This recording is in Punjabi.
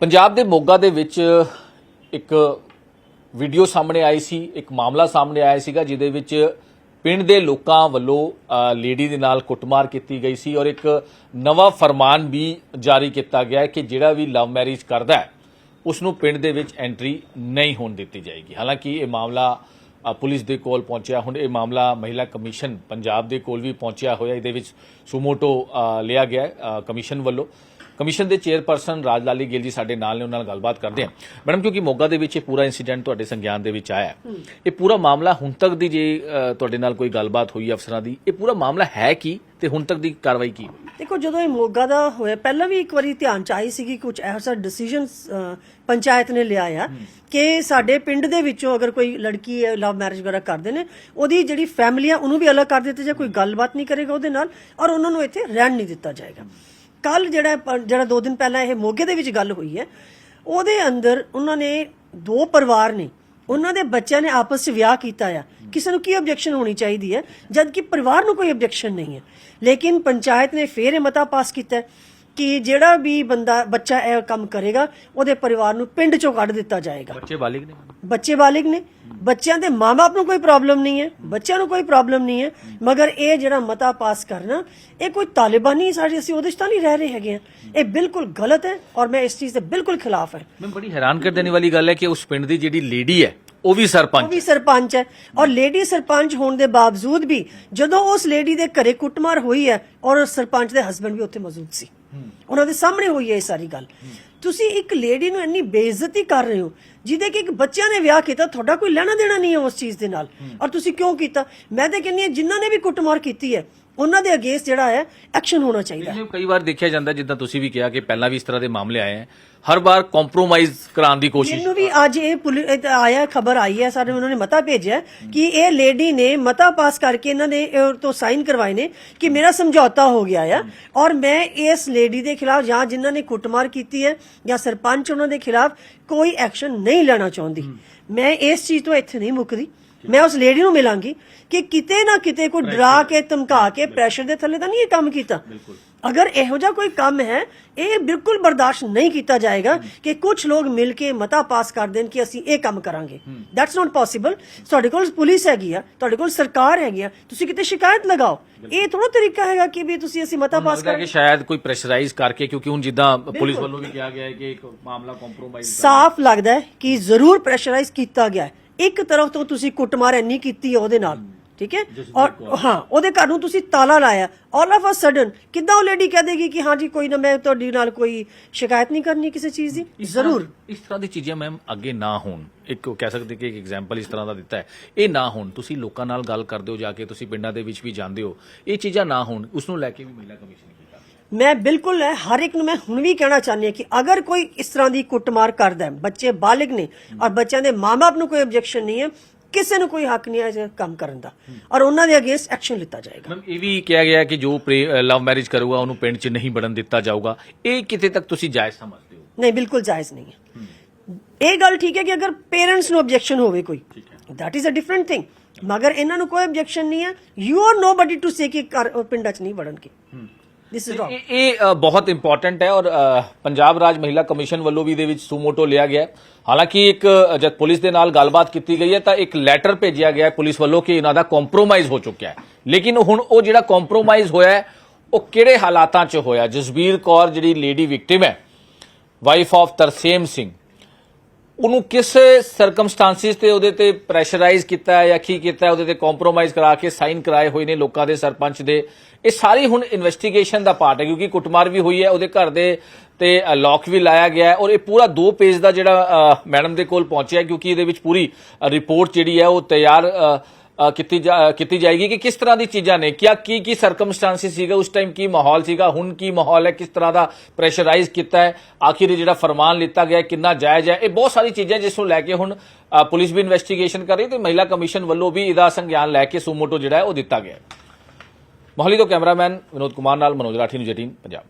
ਪੰਜਾਬ ਦੇ ਮੋਗਾ ਦੇ ਵਿੱਚ ਇੱਕ ਵੀਡੀਓ ਸਾਹਮਣੇ ਆਈ ਸੀ, ਇੱਕ ਮਾਮਲਾ ਸਾਹਮਣੇ ਆਇਆ ਸੀਗਾ, ਜਿਹਦੇ ਵਿੱਚ ਪਿੰਡ ਦੇ ਲੋਕਾਂ ਵੱਲੋਂ ਲੇਡੀ ਦੇ ਨਾਲ ਕੁੱਟਮਾਰ ਕੀਤੀ ਗਈ ਸੀ ਔਰ ਇੱਕ ਨਵਾਂ ਫਰਮਾਨ ਵੀ ਜਾਰੀ ਕੀਤਾ ਗਿਆ ਹੈ ਕਿ ਜਿਹੜਾ ਵੀ ਲਵ ਮੈਰਿਜ ਕਰਦਾ ਹੈ ਉਸ ਨੂੰ ਪਿੰਡ ਦੇ ਵਿੱਚ ਐਂਟਰੀ ਨਹੀਂ ਹੋਣ ਦਿੱਤੀ ਜਾਏਗੀ। ਹਾਲਾਂਕਿ ਇਹ ਮਾਮਲਾ ਪੁਲਿਸ ਦੇ ਕੋਲ ਪਹੁੰਚਿਆ, ਹੁਣ ਇਹ ਮਾਮਲਾ ਮਹਿਲਾ ਕਮਿਸ਼ਨ ਪੰਜਾਬ ਦੇ ਕੋਲ ਵੀ ਪਹੁੰਚਿਆ ਹੋਇਆ, ਇਹਦੇ ਵਿੱਚ ਸੁਮੋਟੋ ਲਿਆ ਗਿਆ ਕਮਿਸ਼ਨ ਵੱਲੋਂ। ਕਮਿਸ਼ਨ ਦੇ ਚੇਅਰਪਰਸਨ ਰਾਜ ਲਾਲੀ ਗਿੱਲ ਜੀ ਸਾਡੇ ਨਾਲ ਨੇ ਉਹਨਾਂ ਨਾਲ ਗੱਲਬਾਤ ਕਰਦੇ ਹਾਂ। ਮੈਡਮ ਕਿਉਂਕਿ ਮੋਗਾ ਦੇ ਵਿੱਚ ਇਹ ਪੂਰਾ ਇਨਸੀਡੈਂਟ ਤੁਹਾਡੇ ਸੰਗਿਆਨ ਦੇ ਵਿੱਚ ਆਇਆ। ਇਹ ਪੂਰਾ ਮਾਮਲਾ ਹੁਣ ਤੱਕ ਦੀ ਜੇ ਤੁਹਾਡੇ ਨਾਲ ਕੋਈ ਗੱਲਬਾਤ ਹੋਈ ਅਫਸਰਾਂ ਦੀ ਇਹ ਪੂਰਾ ਮਾਮਲਾ ਹੈ ਕੀ ਤੇ ਹੁਣ ਤੱਕ ਦੀ ਕਾਰਵਾਈ ਕੀ ਹੋਈ? ਦੇਖੋ ਜਦੋਂ ਇਹ ਮੋਗਾ ਦਾ ਹੋਇਆ ਪਹਿਲਾਂ ਵੀ ਇੱਕ ਵਾਰੀ ਧਿਆਨ ਚ ਆਈ ਸੀਗੀ ਕੁਝ ਐਸਾ ਡਿਸੀਜਨ ਪੰਚਾਇਤ ਨੇ ਲਿਆ ਆ ਕਿ ਸਾਡੇ ਪਿੰਡ ਦੇ ਵਿੱਚੋਂ ਅਗਰ ਕੋਈ ਲੜਕੀ ਲਵ ਮੈਰਿਜ ਵਗੈਰਾ ਕਰਦੇ ਨੇ ਉਹਦੀ ਜਿਹੜੀ ਫੈਮਿਲੀ ਆ ਉਹਨੂੰ ਵੀ ਅਲੱਗ ਕਰ ਦਿੱਤੇ ਜੇ ਕੋਈ ਗੱਲਬਾਤ ਨਹੀਂ ਕਰੇਗਾ ਉਹਦੇ ਨਾਲ ਔਰ ਉਹਨਾਂ ਨੂੰ ਇੱਥੇ ਰਹਿਣ ਨਹੀਂ ਦਿੱਤਾ ਜਾਏਗਾ। ਕੱਲ ਜਿਹੜਾ ਜਿਹੜਾ ਦੋ ਦਿਨ ਪਹਿਲਾਂ ਇਹ ਮੋਗੇ ਦੇ ਵਿੱਚ ਗੱਲ ਹੋਈ ਹੈ, ਉਹਦੇ ਅੰਦਰ ਉਹਨਾਂ ਨੇ ਦੋ ਪਰਿਵਾਰ ਨੇ, ਉਹਨਾਂ ਦੇ ਬੱਚਿਆਂ ਨੇ ਆਪਸ ਵਿੱਚ ਵਿਆਹ ਕੀਤਾ ਆ। ਕਿਸੇ ਨੂੰ ਕੀ ਆਬਜੈਕਸ਼ਨ ਹੋਣੀ ਚਾਹੀਦੀ ਹੈ? ਜਦ ਕਿ ਪਰਿਵਾਰ ਨੂੰ ਕੋਈ ਆਬਜੈਕਸ਼ਨ ਨਹੀਂ ਹੈ। ਲੇਕਿਨ ਪੰਚਾਇਤ ਨੇ ਫੇਰ ਇਹ ਮਤਾ ਪਾਸ ਕੀਤਾ ਕਿ ਜਿਹੜਾ ਵੀ ਬੰਦਾ ਬੱਚਾ ਇਹ ਕੰਮ ਕਰੇਗਾ ਉਹਦੇ ਪਰਿਵਾਰ ਨੂੰ ਪਿੰਡ ਚੋਂ ਕੱਢ ਦਿੱਤਾ ਜਾਏਗਾ। ਬੱਚੇ ਬਾਲਿਗ ਨੇ? ਬੱਚੇ ਬਾਲਿਗ ਨੇ। ਬੱਚਿਆਂ ਦੇ ਮਾਪੇ ਨੂੰ ਕੋਈ ਪ੍ਰੋਬਲਮ ਨਹੀਂ ਹੈ। ਬੱਚਿਆਂ ਨੂੰ ਕੋਈ ਪ੍ਰੋਬਲਮ ਨਹੀਂ ਹੈ। ਮਗਰ ਇਹ ਜਿਹੜਾ ਮਤਾ ਪਾਸ ਕਰਨਾ ਇਹ ਕੋਈ ਤਾਲਿਬਾਨੀ ਸਾਡੇ ਅਸੀਂ ਉਹਦੇ 'ਚ ਤਾਂ ਨਹੀਂ ਰਹਿ ਰਹੇ ਹੈਗੇ ਆ ਇਹ ਬਿਲਕੁਲ ਗਲਤ ਹੈ ਔਰ ਮੈਂ ਇਸ ਚੀਜ਼ ਦੇ ਬਿਲਕੁਲ ਖਿਲਾਫ ਹਾਂ। ਮੈਂ ਬੜੀ ਹੈਰਾਨ ਕਰ ਦੇਣ ਵਾਲੀ ਗੱਲ ਹੈ ਕਿ ਉਸ ਪਿੰਡ ਦੀ ਜਿਹੜੀ ਲੇਡੀ ਹੈ ਉਹ ਵੀ ਉਹ ਸਰਪੰਚ ਵੀ ਸਰਪੰਚ ਹੈ। ਔਰ ਲੇਡੀ ਸਰਪੰਚ ਹੋਣ ਦੇ ਬਾਵਜੂਦ ਵੀ ਜਦੋਂ ਉਸ ਲੇਡੀ ਦੇ ਘਰੇ ਕੁੱਟਮਾਰ ਹੋਈ ਹੈ ਔਰ ਸਰਪੰਚ ਦੇ ਹਸਬੰਡ ਵੀ ਉੱਥੇ ਮੌਜੂਦ ਸੀ। ਉਹਨਾਂ ਦੇ ਸਾਹਮਣੇ ਹੋਈ ਹੈ ਇਹ ਸਾਰੀ ਗੱਲ। ਤੁਸੀਂ ਇੱਕ ਲੇਡੀ ਨੂੰ ਇੰਨੀ ਬੇਇੱਜ਼ਤੀ ਕਰ ਰਹੇ ਹੋ ਜਿਹਦੇ ਕਿ ਇੱਕ ਬੱਚਿਆਂ ਨੇ ਵਿਆਹ ਕੀਤਾ ਤੁਹਾਡਾ ਕੋਈ ਲੈਣਾ ਦੇਣਾ ਨਹੀਂ ਹੈ ਉਸ ਚੀਜ਼ ਦੇ ਨਾਲ। ਔਰ ਤੁਸੀਂ ਕਿਉਂ ਕੀਤਾ? ਮੈਂ ਤਾਂ ਕਹਿੰਦੀ ਹਾਂ ਜਿਨ੍ਹਾਂ ਨੇ ਵੀ ਕੁੱਟਮਾਰ ਕੀਤੀ ਹੈ ਉਹਨਾਂ ਦੇ ਅਗੇਂਸਟ ਜਿਹੜਾ ਹੈ ਐਕਸ਼ਨ ਹੋਣਾ ਚਾਹੀਦਾ ਹੈ। ਕਈ ਵਾਰ ਦੇਖਿਆ ਜਾਂਦਾ ਜਿੱਦਾਂ ਤੁਸੀਂ ਵੀ ਕਿਹਾ ਕਿ ਪਹਿਲਾਂ ਵੀ ਇਸ ਤਰ੍ਹਾਂ ਦੇ ਮਾਮਲੇ ਆਏ ਹੈ। ਹਰ ਵਾਰ ਕੰਪਰੋਮਾਈਜ਼ ਕਰਾਉਣ ਦੀ ਕੋਸ਼ਿਸ਼ ਮੈਨੂੰ ਵੀ ਅੱਜ ਇਹ ਪੁਲਿ- ਇਹ ਤਾਂ ਆਇਆ ਖਬਰ ਆਈ ਹੈ ਸਾਡੇ ਉਹਨਾਂ ਨੇ ਮਤਾ ਭੇਜਿਆ ਕਿ ਇਹ ਲੇਡੀ ਨੇ ਮਤਾ ਪਾਸ ਕਰਕੇ ਇਹਨਾਂ ਨੇ ਇਹ ਤੋਂ ਸਾਈਨ ਕਰਵਾਏ ਨੇ ਕਿ ਮੇਰਾ ਸਮਝੌਤਾ ਹੋ ਗਿਆ ਆ ਔਰ ਮੈਂ ਇਸ ਲੇਡੀ ਦੇ ਖਿਲਾਫ ਜਾਂ ਜਿਨ੍ਹਾਂ ਨੇ ਕੁੱਟਮਾਰ ਕੀਤੀ ਹੈ ਜਾਂ ਸਰਪੰਚ ਉਹਨਾਂ ਦੇ ਖਿਲਾਫ ਕੋਈ ਐਕਸ਼ਨ ਨਹੀਂ ਲੈਣਾ ਚਾਹੁੰਦੀ। ਮੈਂ ਇਸ ਚੀਜ਼ ਤੋਂ ਇੱਥੇ ਨਹੀਂ ਮੁੱਕਦੀ। ਮੈਂ ਉਸ ਲੇਡੀ ਨੂੰ ਮਿਲਾਂਗੀ ਕਿ ਕਿਤੇ ਨਾ ਕਿਤੇ ਕੋਈ ਡਰਾ ਕੇ ਧਮਕਾ ਕੇ ਪ੍ਰੈਸ਼ਰ ਦੇ ਥੱਲੇ ਤਾਂ ਨਹੀਂ ਇਹ ਕੰਮ ਕੀਤਾ। ਅਗਰ ਇਹੋ ਜਿਹਾ ਕੋਈ ਕੰਮ ਹੈ ਇਹ ਬਿਲਕੁਲ ਬਰਦਾਸ਼ਤ ਨਹੀਂ ਕੀਤਾ ਜਾਏਗਾ ਕਿ ਕੁਝ ਲੋਕ ਮਿਲ ਕੇ ਮਤਾ ਪਾਸ ਕਰ ਦੇਣ ਕਿ ਅਸੀਂ ਇਹ ਕੰਮ ਕਰਾਂਗੇ। ਦੈਟਸ ਨਾਟ ਪੋਸੀਬਲ ਤੁਹਾਡੇ ਕੋਲ ਪੁਲਿਸ ਹੈਗੀ ਆ ਤੁਹਾਡੇ ਕੋਲ ਸਰਕਾਰ ਹੈਗੀ ਆ ਤੁਸੀਂ ਕਿਤੇ ਸ਼ਿਕਾਇਤ ਲਗਾਓ। ਇਹ ਥੋੜਾ ਤਰੀਕਾ ਹੈਗਾ ਕਿ ਵੀ ਤੁਸੀਂ ਅਸੀਂ ਮਤਾ ਪਾਸ ਲੱਗਦਾ ਕਰ ਕਿ ਸ਼ਾਇਦ ਕੋਈ ਪ੍ਰੈਸ਼ਰਾਈਜ਼ ਕਰਕੇ ਕਿਉਂਕਿ ਹੁਣ ਜਿੱਦਾਂ ਪੁਲਿਸ ਵੱਲੋਂ ਵੀ ਕਿਹਾ ਗਿਆ ਹੈ ਕਿ ਇੱਕ ਮਾਮਲਾ ਕੰਪਰੋਮਾਈਜ਼ ਸਾਫ਼ ਲੱਗਦਾ ਹੈ ਕਿ ਜ਼ਰੂਰ ਪ੍ਰੈਸ਼ਰਾਈਜ਼ ਕੀਤਾ ਗਿਆ ਹੈ। ਇੱਕ ਤਰਫ ਤੋਂ ਤੁਸੀਂ ਕੁੱਟਮਾਰ ਇੰਨੀ ਕੀਤੀ ਉਹਦੇ ਨਾਲ ਠੀਕ ਹੈ? ਔਰ ਹਾਂ ਉਹਦੇ ਘਰ ਨੂੰ ਤੁਸੀਂ ਤਾਲਾ ਲਾਇਆ। ਆਲ ਆਫ ਅ ਸਡਨ ਕਿੱਦਾਂ ਉਹ ਲੇਡੀ ਕਹਿ ਦੇਗੀ ਕਿ ਹਾਂ ਜੀ ਕੋਈ ਨਾ ਮੈਂ ਤੁਹਾਡੀ ਨਾਲ ਕੋਈ ਸ਼ਿਕਾਇਤ ਨਹੀਂ ਕਰਨੀ ਕਿਸੇ ਚੀਜ਼ ਦੀ? ਜ਼ਰੂਰ। ਇਸ ਤਰ੍ਹਾਂ ਦੀ ਚੀਜ਼ਾਂ ਮੈਮ ਅੱਗੇ ਨਾ ਹੋਣ। ਇੱਕ ਕਹਿ ਸਕਦੇ ਕਿ ਇੱਕ ਐਗਜ਼ਾਮਪਲ ਇਸ ਤਰ੍ਹਾਂ ਦਾ ਦਿੱਤਾ ਹੈ। ਇਹ ਨਾ ਹੋਣ। ਤੁਸੀਂ ਲੋਕਾਂ ਨਾਲ ਗੱਲ ਕਰਦੇ ਹੋ ਜਾ ਕੇ ਤੁਸੀਂ ਪਿੰਡਾਂ ਦੇ ਵਿੱਚ ਵੀ ਜਾਂਦੇ ਹੋ। ਇਹ ਚੀਜ਼ਾਂ ਨਾ ਹੋਣ। ਉਸ ਨੂੰ ਲੈ ਕੇ ਵੀ ਮਹਿਲਾ ਕਮਿਸ਼ਨ ਮੈਂ ਬਿਲਕੁਲ ਹਰ ਇੱਕ ਨੂੰ ਮੈਂ ਹੁਣ ਵੀ ਕਹਿਣਾ ਚਾਹੁੰਦੀ ਹਾਂ ਕਿ ਅਗਰ ਕੋਈ ਇਸ ਤਰ੍ਹਾਂ ਦੀ ਕੁੱਟਮਾਰ ਕਰਦਾ ਹੈ ਬੱਚੇ ਬਾਲਿਗ ਨੇ ਔਰ ਬੱਚਿਆਂ ਦੇ ਮਾਪੇ ਨੂੰ ਕੋਈ ਆਬਜੈਕਸ਼ਨ ਨਹੀਂ ਹੈ ਕਿਸੇ ਨੂੰ ਕੋਈ ਹੱਕ ਨਹੀਂ ਹੈ ਇਹ ਕੰਮ ਕਰਨ ਦਾ ਔਰ ਉਹਨਾਂ ਦੇ ਅਗੇਂਸਟ ਐਕਸ਼ਨ ਲਿੱਤਾ ਜਾਏਗਾ। ਮੈਮ ਇਹ ਵੀ ਕਿਹਾ ਗਿਆ ਕਿ ਜੋ ਲਵ ਮੈਰਿਜ ਕਰੂਗਾ ਉਹਨੂੰ ਪਿੰਡ 'ਚ ਨਹੀਂ ਵੜਨ ਦਿੱਤਾ ਜਾਊਗਾ। ਇਹ ਕਿਤੇ ਤੱਕ ਤੁਸੀਂ ਜਾਇਜ਼ ਸਮਝਦੇ ਹੋ? ਨਹੀਂ ਬਿਲਕੁਲ ਜਾਇਜ਼ ਨਹੀਂ ਹੈ। ਇਹ ਗੱਲ ਠੀਕ ਹੈ ਕਿ ਅਗਰ ਪੇਰੈਂਟਸ ਨੂੰ ਆਬਜੈਕਸ਼ਨ ਹੋਵੇ ਕੋਈ that is a different thing ਮਗਰ ਇਹਨਾਂ ਨੂੰ ਕੋਈ ਆਬਜੈਕਸ਼ਨ ਨਹੀਂ ਹੈ। You are nobody to say ਕਿ ਅ, ਪਿੰਡਾਂ 'ਚ ਨਹੀਂ ਵੜਨਗੇ। ਦਿਸ ਇਜ਼ ਰੋਂਗ ਇਹ ਬਹੁਤ ਇੰਪੋਰਟੈਂਟ ਹੈ ਔਰ ਪੰਜਾਬ ਰਾਜ ਮਹਿਲਾ ਕਮਿਸ਼ਨ ਵੱਲੋਂ ਵੀ ਇਹਦੇ ਵਿੱਚ ਸੂਮੋਟੋ ਲਿਆ ਗਿਆ ਹਾਲਾਂਕਿ ਇੱਕ ਜਦ ਪੁਲਿਸ ਦੇ ਨਾਲ ਗੱਲਬਾਤ ਕੀਤੀ ਗਈ ਹੈ ਤਾਂ ਇੱਕ ਲੈਟਰ ਭੇਜਿਆ ਗਿਆ ਹੈ ਪੁਲਿਸ ਵੱਲੋਂ ਕਿ ਇਹਨਾਂ ਦਾ ਕੰਪਰੋਮਾਈਜ਼ ਹੋ ਚੁੱਕਿਆ ਹੈ। ਲੇਕਿਨ ਹੁਣ ਉਹ ਜਿਹੜਾ ਕੰਪਰੋਮਾਈਜ਼ ਹੋਇਆ ਹੈ ਉਹ ਕਿਹੜੇ ਹਾਲਾਤਾਂ 'ਚ ਹੋਇਆ? ਜਸਬੀਰ ਕੌਰ ਜਿਹੜੀ ਲੇਡੀ ਵਿਕਟਿਮ ਹੈ ਵਾਈਫ ਆਫ ਤਰਸੇਮ ਸਿੰਘ। ਉਹਨੂੰ ਕਿਸ ਸਰਕਮਸਟੈਂਸਿਸ ਤੇ ਉਹਦੇ ਤੇ ਪ੍ਰੈਸ਼ਰਾਈਜ਼ ਕੀਤਾ ਜਾਂ ਕੀ ਕੀਤਾ ਉਹਦੇ ਤੇ ਕੰਪਰੋਮਾਈਜ਼ ਕਰਾ ਕੇ ਸਾਈਨ ਕਰਾਏ ਹੋਏ ਨੇ ਲੋਕਾਂ ਦੇ ਸਰਪੰਚ ਦੇ। ਇਹ ਸਾਰੀ ਹੁਣ ਇਨਵੈਸਟੀਗੇਸ਼ਨ ਦਾ ਪਾਰਟ ਹੈ, ਕਿਉਂਕਿ ਕੁੱਟਮਾਰ ਵੀ ਹੋਈ ਹੈ, ਉਹਦੇ ਘਰ ਦੇ ਤੇ ਲੌਕ ਵੀ ਲਾਇਆ ਗਿਆ ਔਰ ਇਹ ਪੂਰਾ ਦੋ ਪੇਜ ਦਾ ਜਿਹੜਾ ਮੈਡਮ ਦੇ ਕੋਲ ਪਹੁੰਚਿਆ ਕਿਉਂਕਿ ਇਹਦੇ ਵਿੱਚ ਪੂਰੀ ਰਿਪੋਰਟ ਜਿਹੜੀ ਹੈ ਉਹ ਤਿਆਰ ਕੀਤੀ ਜਾ- ਕੀਤੀ ਜਾਏਗੀ ਕਿ ਕਿਸ ਤਰ੍ਹਾਂ ਦੀ ਚੀਜ਼ਾਂ ਨੇ? ਕਿਆ, ਕੀ ਕੀ ਸਰਕਮਸਟੈਂਸਿਸ ਸੀਗਾ? ਉਸ ਟਾਈਮ ਕੀ ਮਾਹੌਲ ਸੀਗਾ? ਹੁਣ ਕੀ ਮਾਹੌਲ ਹੈ? ਕਿਸ ਤਰ੍ਹਾਂ ਦਾ ਪ੍ਰੈਸ਼ਰਾਈਜ਼ ਕੀਤਾ ਹੈ? ਆਖਿਰ ਜਿਹੜਾ ਫਰਮਾਨ ਲਿੱਤਾ ਗਿਆ ਕਿੰਨਾ ਜਾਇਜ਼ ਹੈ? ਇਹ ਬਹੁਤ ਸਾਰੀ ਚੀਜ਼ਾਂ ਜਿਸ ਨੂੰ ਲੈ ਕੇ ਹੁਣ ਪੁਲਿਸ ਵੀ ਇਨਵੈਸਟੀਗੇਸ਼ਨ ਕਰ ਰਹੀ ਤੇ ਮਹਿਲਾ ਕਮਿਸ਼ਨ ਵੱਲੋਂ ਵੀ ਇਹਦਾ ਸੰਗਿਆਨ ਲੈ ਕੇ ਸੂਮੋਟੋ ਜਿਹੜਾ ਹੈ ਉਹ ਦਿੱਤਾ ਗਿਆ ਹੈ। ਮੋਹਾਲੀ ਤੋਂ ਕੈਮਰਾਮੈਨ ਵਿਨੋਦ ਕੁਮਾਰ ਨਾਲ ਮਨੋਜ ਰਾਠੀ ਨੂੰ ਜਟੀਨ, ਪੰਜਾਬ।